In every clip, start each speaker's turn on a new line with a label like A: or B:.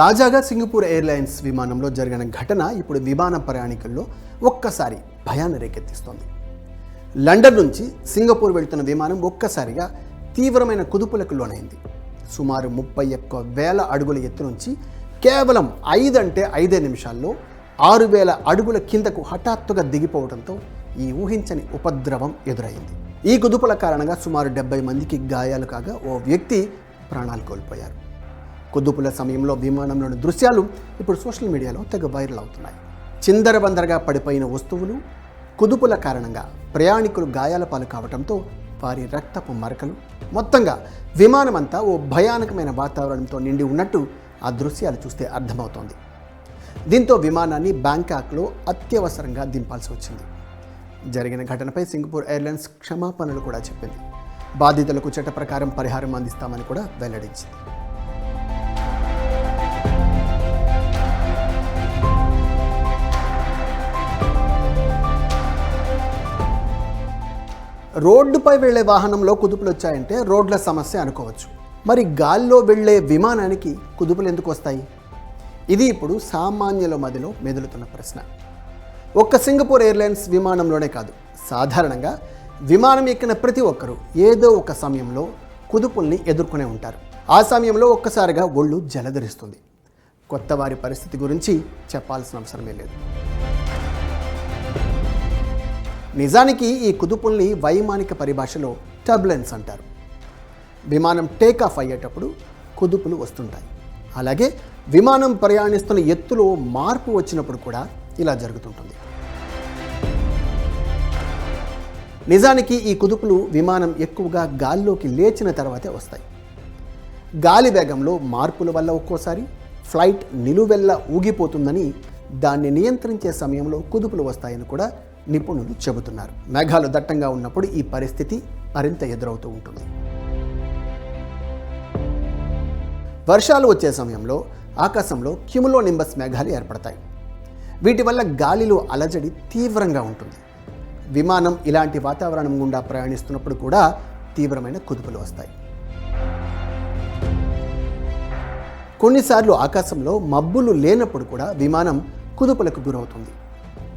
A: తాజాగా Singapore airlines విమానంలో జరిగిన ఘటన ఇప్పుడు విమాన ప్రయాణికుల్లో ఒక్కసారి భయాన్ని రేకెత్తిస్తోంది. లండన్ నుంచి సింగపూర్ వెళ్తున్న విమానం ఒక్కసారిగా తీవ్రమైన కుదుపులకు లోనైంది. సుమారు ముప్పై ఒక్క వేల అడుగుల ఎత్తు నుంచి కేవలం ఐదు అంటే ఐదే నిమిషాల్లో ఆరు వేల అడుగుల కిందకు హఠాత్తుగా దిగిపోవడంతో ఈ ఊహించని ఉపద్రవం ఎదురైంది. ఈ కుదుపుల కారణంగా సుమారు డెబ్బై మందికి గాయాలు కాగా ఓ వ్యక్తి ప్రాణాలు కోల్పోయారు. కుదుపుల సమయంలో విమానంలోని దృశ్యాలు ఇప్పుడు సోషల్ మీడియాలో తెగ వైరల్ అవుతున్నాయి. చిందరబందరగా పడిపోయిన వస్తువులు కుదుపుల కారణంగా ప్రయాణికులు గాయాల పాలు కావడంతో వారి రక్తపు మరకలు మొత్తంగా విమానమంతా ఓ భయానకమైన వాతావరణంతో నిండి ఉన్నట్టు ఆ దృశ్యాలు చూస్తే అర్థమవుతోంది. దీంతో విమానాన్ని బ్యాంకాక్లో అత్యవసరంగా దింపాల్సి వచ్చింది. జరిగిన ఘటనపై సింగపూర్ ఎయిర్లైన్స్ క్షమాపణలు కూడా చెప్పింది. బాధితులకు చట్ట ప్రకారం పరిహారం అందిస్తామని కూడా వెల్లడించింది. రోడ్డుపై వెళ్ళే వాహనంలో కుదుపులు వచ్చాయంటే రోడ్ల సమస్య అనుకోవచ్చు. మరి గాల్లో వెళ్ళే విమానానికి కుదుపులు ఎందుకు వస్తాయి? ఇది ఇప్పుడు సామాన్యుల మదిలో మెదులుతున్న ప్రశ్న. ఒక్క సింగపూర్ ఎయిర్లైన్స్ విమానంలోనే కాదు సాధారణంగా విమానం ఎక్కిన ప్రతి ఒక్కరూ ఏదో ఒక సమయంలో కుదుపుల్ని ఎదుర్కొనే ఉంటారు. ఆ సమయంలో ఒక్కసారిగా ఒళ్ళు జలధరిస్తుంది. కొత్త వారి పరిస్థితి గురించి చెప్పాల్సిన అవసరమే లేదు. నిజానికి ఈ కుదుపుల్ని వైమానిక పరిభాషలో టర్బులెన్స్ అంటారు. విమానం టేక్ ఆఫ్ అయ్యేటప్పుడు కుదుపులు వస్తుంటాయి. అలాగే విమానం ప్రయాణిస్తున్న ఎత్తులో మార్పు వచ్చినప్పుడు కూడా ఇలా జరుగుతుంటుంది. నిజానికి ఈ కుదుపులు విమానం ఎక్కువగా గాల్లోకి లేచిన తర్వాతే వస్తాయి. గాలి వేగంలో మార్పుల వల్ల ఒక్కోసారి ఫ్లైట్ నిలువెల్ల ఊగిపోతుందని దాన్ని నియంత్రించే సమయంలో కుదుపులు వస్తాయని కూడా నిపుణులు చెబుతున్నారు. మేఘాలు దట్టంగా ఉన్నప్పుడు ఈ పరిస్థితి మరింత ఎదురవుతూ ఉంటుంది. వర్షాలు వచ్చే సమయంలో ఆకాశంలో క్యుములో నింబస్ మేఘాలు ఏర్పడతాయి. వీటి వల్ల గాలిలో అలజడి తీవ్రంగా ఉంటుంది. విమానం ఇలాంటి వాతావరణం గుండా ప్రయాణిస్తున్నప్పుడు కూడా తీవ్రమైన కుదుపులు వస్తాయి. కొన్నిసార్లు ఆకాశంలో మబ్బులు లేనప్పుడు కూడా విమానం కుదుపులకు గురవుతుంది.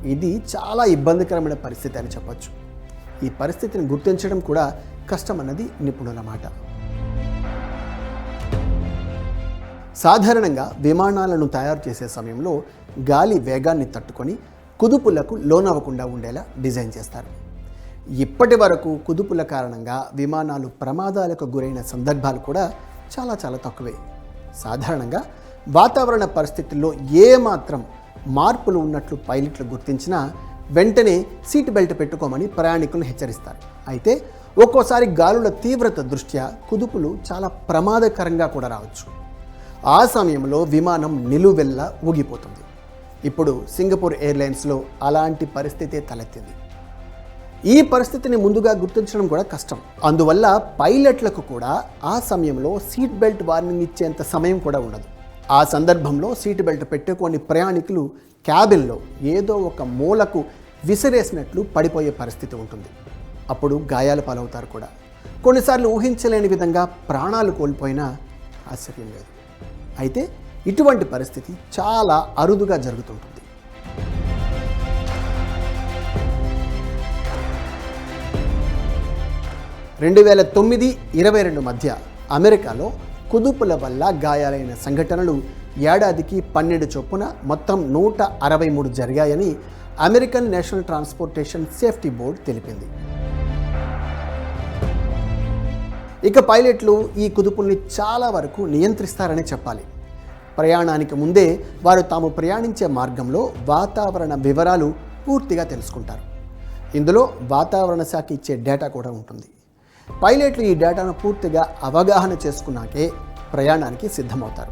A: ఇది చాలా ఇబ్బందికరమైన పరిస్థితి అని చెప్పచ్చు. ఈ పరిస్థితిని గుర్తించడం కూడా కష్టమన్నది నిపుణుల మాట. సాధారణంగా విమానాలను తయారు చేసే సమయంలో గాలి వేగాన్ని తట్టుకొని కుదుపులకు లోనవ్వకుండా ఉండేలా డిజైన్ చేస్తారు. ఇప్పటి వరకు కుదుపుల కారణంగా విమానాలు ప్రమాదాలకు గురైన సందర్భాలు కూడా చాలా చాలా తక్కువే. సాధారణంగా వాతావరణ పరిస్థితుల్లో ఏమాత్రం మార్పులు ఉన్నట్లు పైలట్లు గుర్తించినా వెంటనే సీట్ బెల్ట్ పెట్టుకోమని ప్రయాణికులను హెచ్చరిస్తారు. అయితే ఒక్కోసారి గాలుల తీవ్రత దృష్ట్యా కుదుపులు చాలా ప్రమాదకరంగా కూడా రావచ్చు. ఆ సమయంలో విమానం నిలువెల్లా ఊగిపోతుంది. ఇప్పుడు సింగపూర్ ఎయిర్లైన్స్లో అలాంటి పరిస్థితే తలెత్తింది. ఈ పరిస్థితిని ముందుగా గుర్తించడం కూడా కష్టం. అందువల్ల పైలట్లకు కూడా ఆ సమయంలో సీట్ బెల్ట్ వార్నింగ్ ఇచ్చేంత సమయం కూడా ఉండదు. ఆ సందర్భంలో సీట్ బెల్ట్ పెట్టుకొని ప్రయాణికులు క్యాబిన్లో ఏదో ఒక మూలకు విసిరేసినట్లు పడిపోయే పరిస్థితి ఉంటుంది. అప్పుడు గాయాల పాలవుతారు కూడా. కొన్నిసార్లు ఊహించలేని విధంగా ప్రాణాలు కోల్పోయినా ఆశ్చర్యం లేదు. అయితే ఇటువంటి పరిస్థితి చాలా అరుదుగా జరుగుతుంటుంది. రెండు వేల తొమ్మిది ఇరవై రెండు మధ్య అమెరికాలో కుదుపుల వల్ల గాయాలైన సంఘటనలు ఏడాదికి పన్నెండు చొప్పున మొత్తం నూట అరవై మూడు జరిగాయని American National Transportation Safety Board తెలిపింది. ఇక పైలట్లు ఈ కుదుపుల్ని చాలా వరకు నియంత్రిస్తారనే చెప్పాలి. ప్రయాణానికి ముందే వారు తాము ప్రయాణించే మార్గంలో వాతావరణ వివరాలు పూర్తిగా తెలుసుకుంటారు. ఇందులో వాతావరణ శాఖ ఇచ్చే డేటా కూడా ఉంటుంది. పైలట్లు ఈ డేటాను పూర్తిగా అవగాహన చేసుకున్నాకే ప్రయాణానికి సిద్ధమవుతారు.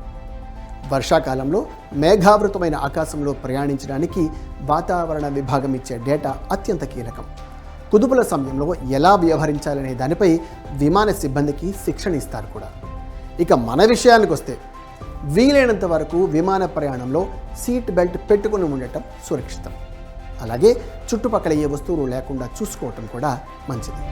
A: వర్షాకాలంలో మేఘావృతమైన ఆకాశంలో ప్రయాణించడానికి వాతావరణ విభాగం ఇచ్చే డేటా అత్యంత కీలకం. కుదుపుల సమయంలో ఎలా వ్యవహరించాలనే దానిపై విమాన సిబ్బందికి శిక్షణ ఇస్తారు కూడా. ఇక మన విషయానికి వస్తే వీలైనంత వరకు విమాన ప్రయాణంలో సీట్ బెల్ట్ పెట్టుకుని ఉండటం సురక్షితం. అలాగే చుట్టుపక్కల ఏ వస్తువులు లేకుండా చూసుకోవటం కూడా మంచిది.